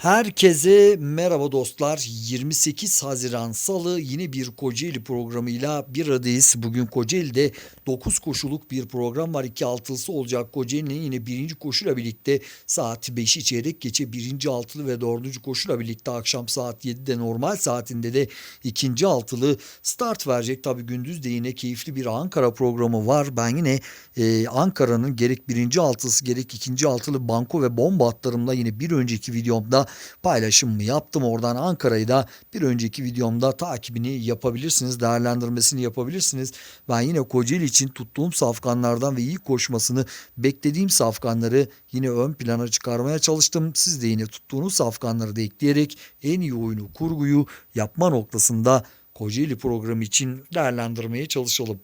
Herkese merhaba dostlar. 28 Haziran Salı yine bir Kocaeli programıyla bir aradayız. Bugün Kocaeli'de 9 koşuluk bir program var. 2 altılısı olacak. Kocaeli'nin yine birinci koşuyla birlikte saat 5'i çeyrek geçe birinci altılı ve dördüncü koşuyla birlikte akşam saat 7'de normal saatinde de ikinci altılı start verecek. Tabi gündüz de yine keyifli bir Ankara programı var. Ben yine e, Ankara'nın gerek birinci altılısı gerek ikinci altılı banko ve bomba atlarımla yine bir önceki videomda paylaşımımı yaptım. Oradan Ankara'yı da bir önceki videomda takibini yapabilirsiniz. Değerlendirmesini yapabilirsiniz. Ben yine Kocaeli için tuttuğum safkanlardan ve iyi koşmasını beklediğim safkanları yine ön plana çıkarmaya çalıştım. Siz de yine tuttuğunuz safkanları da ekleyerek en iyi oyunu kurguyu yapma noktasında Kocaeli programı için değerlendirmeye çalışalım.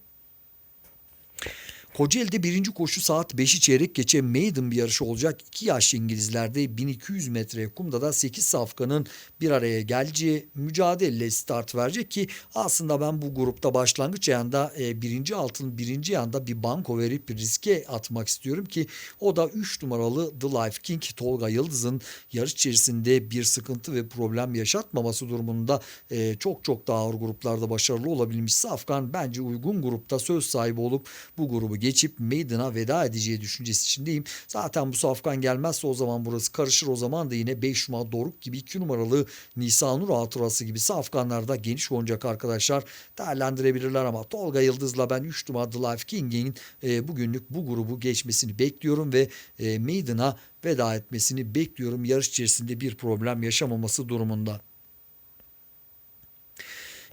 Kocaeli'de birinci koşu saat 5'i çeyrek geçe maiden bir yarışı olacak. 2 yaşlı İngilizlerde 1200 metre kumda da 8 safkanın bir araya geleceği mücadele start verecek ki aslında ben bu grupta başlangıç ayında e, birinci altın birinci yanda bir banko verip riske atmak istiyorum ki o da 3 numaralı The Life King Tolga Yıldız'ın yarış içerisinde bir sıkıntı ve problem yaşatmaması durumunda e, çok çok daha ağır gruplarda başarılı olabilmiş Safkan bence uygun grupta söz sahibi olup bu grubu geçip Maiden'a veda edeceği düşüncesi içindeyim. Zaten bu Safkan gelmezse o zaman burası karışır. O zaman da yine 5 numara Doruk gibi 2 numaralı Nisanur hatırası gibi Safkanlarda geniş oynayacak arkadaşlar değerlendirebilirler ama Tolga Yıldız'la ben 3 numara The Life King'in e, bugünlük bu grubu geçmesini bekliyorum ve e, Maiden'a veda etmesini bekliyorum. Yarış içerisinde bir problem yaşamaması durumunda.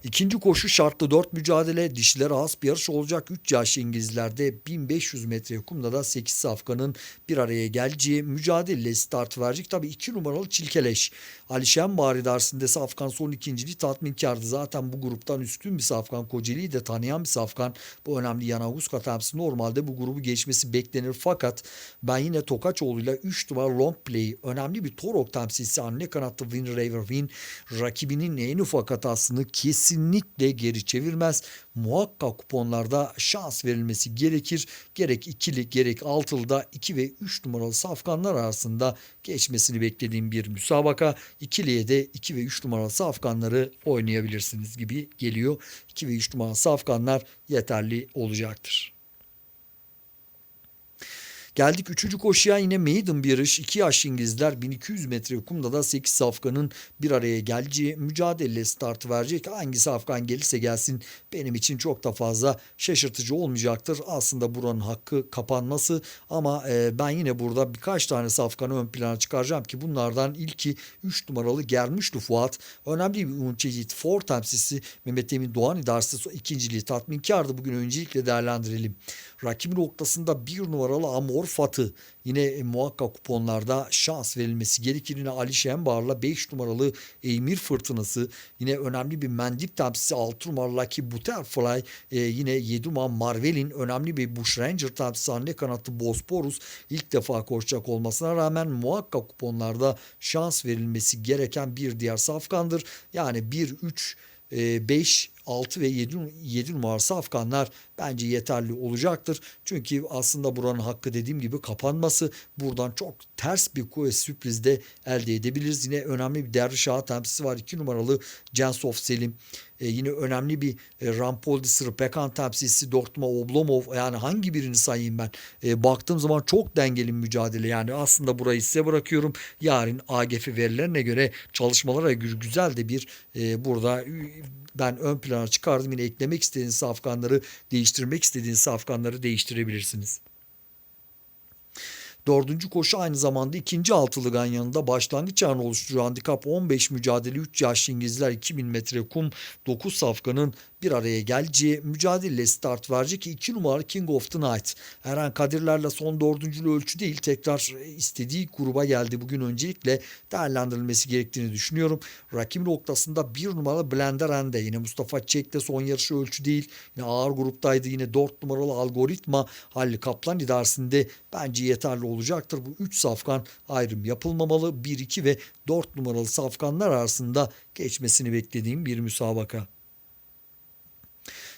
İkinci koşu şartlı 4 mücadele dişilere has bir yarış olacak. 3 yaş İngilizlerde 1500 metre kumda da 8 safkanın bir araya geleceği mücadele start verecek. Tabii 2 numaralı Çilkeleş. Alişen Bari dersinde safkan son ikinciliği tatminkardı. Zaten bu gruptan üstün bir safkan. Kocaeli'yi de tanıyan bir safkan. Bu önemli Yanavuz Katamsı normalde bu grubu geçmesi beklenir. Fakat ben yine Tokaçoğlu'yla 3 numara long play önemli bir Torok temsilcisi anne kanatlı Win Raver Win rakibinin en ufak hatasını kesin kesinlikle geri çevirmez. Muhakkak kuponlarda şans verilmesi gerekir. Gerek ikili gerek altılıda 2 ve 3 numaralı safkanlar arasında geçmesini beklediğim bir müsabaka. İkiliye de 2 ve 3 numaralı safkanları oynayabilirsiniz gibi geliyor. 2 ve 3 numaralı safkanlar yeterli olacaktır. Geldik 3. koşuya yine maiden bir yarış. 2 yaş İngilizler 1200 metre kumda da 8 safkanın bir araya geleceği mücadele startı verecek. Hangi safkan gelirse gelsin benim için çok da fazla şaşırtıcı olmayacaktır. Aslında buranın hakkı kapanması ama e, ben yine burada birkaç tane safkanı ön plana çıkaracağım ki bunlardan ilki 3 numaralı Germişli Fuat. Önemli bir Unçecit For temsilcisi Mehmet Emin Doğan idaresi ikinciliği tatminkardı. Bugün öncelikle değerlendirelim. Rakibi noktasında bir numaralı Amor Fatı yine e, muhakkak kuponlarda şans verilmesi gerekir. Yine Ali Şenbar'la 5 numaralı Emir Fırtınası yine önemli bir mendip temsilcisi 6 numaralı Lucky Butterfly e, yine 7 numaralı Marvel'in önemli bir Bush Ranger temsilcisi anne kanatlı Bosporus ilk defa koşacak olmasına rağmen muhakkak kuponlarda şans verilmesi gereken bir diğer safkandır. Yani 1 3 5 6 ve 7, 7 numara safkanlar bence yeterli olacaktır. Çünkü aslında buranın hakkı dediğim gibi kapanması buradan çok ters bir sürpriz de elde edebiliriz. Yine önemli bir Derviş Ağa temsilcisi var. 2 numaralı Censof Selim. Ee, yine önemli bir e, Rampoldi Sırpekan temsilcisi Dortma Oblomov. Yani hangi birini sayayım ben? E, baktığım zaman çok dengeli mücadele. Yani aslında burayı size bırakıyorum. Yarın AGF verilerine göre çalışmalara güzel de bir e, burada ben ön plana çıkardım. Yine eklemek istediğiniz safkanları, değiştirmek istediğiniz safkanları değiştirebilirsiniz. Dördüncü koşu aynı zamanda ikinci altılı ganyanında başlangıç anı oluşturuyor. Handikap 15 mücadele 3 yaşlı İngilizler 2000 metre kum 9 safkanın bir araya geleceği mücadele start verecek ki 2 numaralı King of the Night. Eren Kadirler'le son dördüncülü ölçü değil tekrar istediği gruba geldi. Bugün öncelikle değerlendirilmesi gerektiğini düşünüyorum. Rakip noktasında 1 numaralı Blender Ende yine Mustafa Çek'te son yarışı ölçü değil. Yine ağır gruptaydı yine 4 numaralı algoritma Halil Kaplan idaresinde bence yeterli olacaktır. Bu 3 safkan ayrım yapılmamalı. 1, 2 ve 4 numaralı safkanlar arasında geçmesini beklediğim bir müsabaka.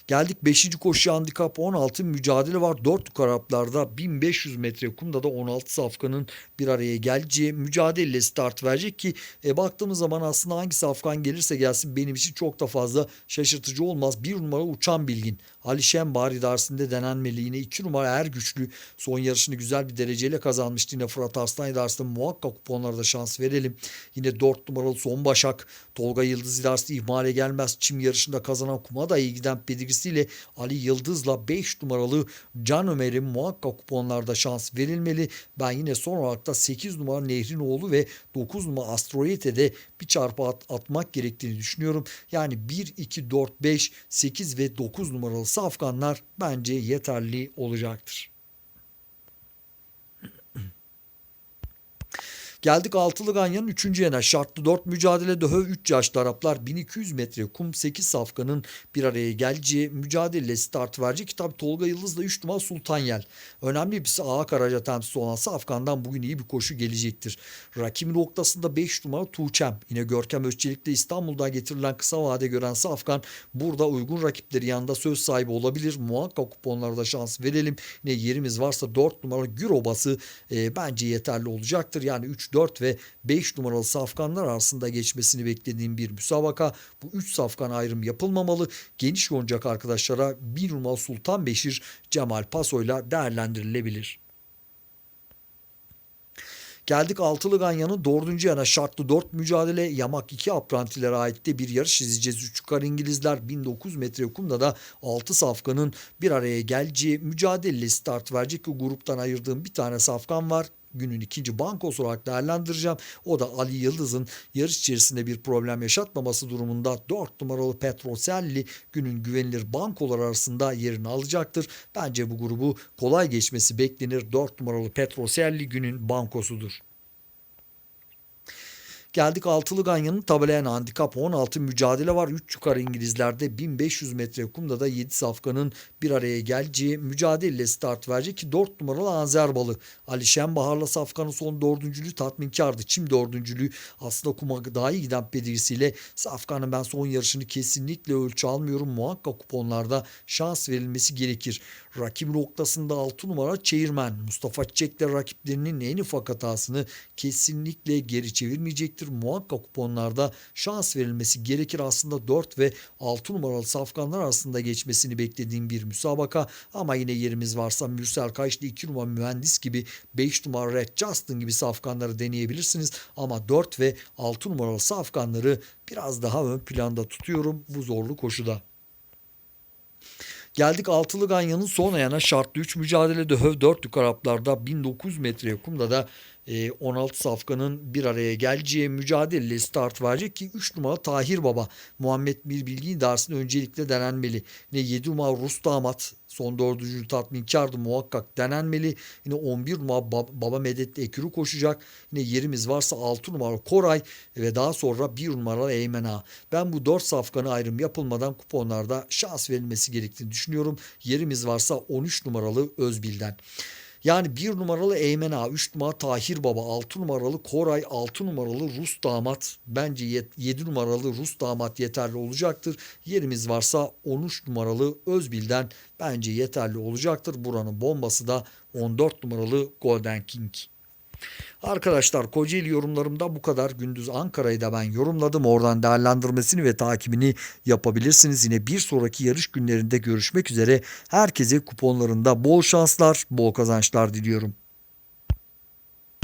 Geldik 5. koşu handikap 16 mücadele var. 4 yukarı 1500 metre kumda da 16 safkanın bir araya geleceği mücadeleyle start verecek ki e, baktığımız zaman aslında hangi safkan gelirse gelsin benim için çok da fazla şaşırtıcı olmaz. Bir numara uçan bilgin. Ali Şenbahar idaresinde denenmeli. Yine 2 numara er güçlü son yarışını güzel bir dereceyle kazanmıştı. Yine Fırat Arslan idaresinde muhakkak kuponlarda şans verelim. Yine 4 numaralı son Başak. Tolga Yıldız idaresinde ihmale gelmez. Çim yarışında kazanan kuma da iyi giden pedigrisiyle Ali Yıldız'la 5 numaralı Can Ömer'in muhakkak kuponlarda şans verilmeli. Ben yine son olarak da 8 numara Nehrin oğlu ve 9 numara Astroyet'e bir çarpı at, atmak gerektiğini düşünüyorum. Yani 1, 2, 4, 5, 8 ve 9 numaralı safkanlar bence yeterli olacaktır. Geldik altılı ganyanın 3. yana. Şartlı 4 mücadele döhöv 3 yaşlı Araplar 1200 metre kum 8 safkanın bir araya geleceği mücadele start verecek. Tabi Tolga Yıldız'la 3 numara Sultanyel. Önemli bir Ağa Karaca temsilcisi olan Safkan'dan bugün iyi bir koşu gelecektir. Rakibin noktasında 5 numara Tuğçem. Yine Görkem Özçelik'te İstanbul'dan getirilen kısa vade gören Safkan burada uygun rakipleri yanında söz sahibi olabilir. Muhakkak kuponlarda şans verelim. Yine yerimiz varsa 4 numara Gürobası e, bence yeterli olacaktır. Yani 3 4 ve 5 numaralı safkanlar arasında geçmesini beklediğim bir müsabaka. Bu 3 safkan ayrım yapılmamalı. Geniş yoncak arkadaşlara 1 numaralı Sultan Beşir Cemal Paso'yla değerlendirilebilir. Geldik altılı ganyanın dördüncü yana şartlı 4 mücadele yamak 2 aprantilere ait de bir yarış izleyeceğiz. 3 yukarı İngilizler 1900 metre kumda da 6 safkanın bir araya geleceği mücadele start verecek. ki gruptan ayırdığım bir tane safkan var günün ikinci bankosu olarak değerlendireceğim. O da Ali Yıldız'ın yarış içerisinde bir problem yaşatmaması durumunda 4 numaralı Petroselli günün güvenilir bankolar arasında yerini alacaktır. Bence bu grubu kolay geçmesi beklenir. 4 numaralı Petroselli günün bankosudur. Geldik altılı ganyanın tabelayan handikap 16 mücadele var. 3 yukarı İngilizlerde 1500 metre kumda da 7 safkanın bir araya geleceği mücadele start verecek ki 4 numaralı Anzerbalı. Ali Şenbahar'la safkanın son dördüncülüğü tatminkardı. Çim dördüncülüğü aslında kuma daha iyi giden pedigisiyle safkanın ben son yarışını kesinlikle ölçü almıyorum. Muhakkak kuponlarda şans verilmesi gerekir. Rakip noktasında 6 numara Çevirmen. Mustafa Çiçek'le rakiplerinin en ufak hatasını kesinlikle geri çevirmeyecektir. Muhakkak kuponlarda şans verilmesi gerekir. Aslında 4 ve 6 numaralı safkanlar arasında geçmesini beklediğim bir müsabaka. Ama yine yerimiz varsa Mürsel Kaşlı 2 numara mühendis gibi 5 numara Red Justin gibi safkanları deneyebilirsiniz. Ama 4 ve 6 numaralı safkanları biraz daha ön planda tutuyorum bu zorlu koşuda. Geldik altılı ganyanın son ayağına şartlı 3 mücadelede höv 4 yukarı 1900 metre kumda da 16 e, safkanın bir araya geleceği mücadele start verecek ki 3 numara Tahir Baba Muhammed Bir Bilgi dersinde öncelikle denenmeli. Yine 7 numara Rus damat son dördüncü tatminkardı muhakkak denenmeli. Yine 11 numara Baba Medetli Ekürü koşacak. Yine yerimiz varsa 6 numara Koray ve daha sonra 1 numara Eymen Ağa. Ben bu 4 safkanı ayrım yapılmadan kuponlarda şans verilmesi gerektiğini düşünüyorum. Yerimiz varsa 13 numaralı Özbil'den. Yani bir numaralı Eymen Ağa, 3 numara Tahir Baba, 6 numaralı Koray, 6 numaralı Rus damat. Bence 7 numaralı Rus damat yeterli olacaktır. Yerimiz varsa 13 numaralı Özbil'den bence yeterli olacaktır. Buranın bombası da 14 numaralı Golden King. Arkadaşlar Kocaeli yorumlarımda bu kadar. Gündüz Ankara'yı da ben yorumladım. Oradan değerlendirmesini ve takibini yapabilirsiniz. Yine bir sonraki yarış günlerinde görüşmek üzere. Herkese kuponlarında bol şanslar, bol kazançlar diliyorum.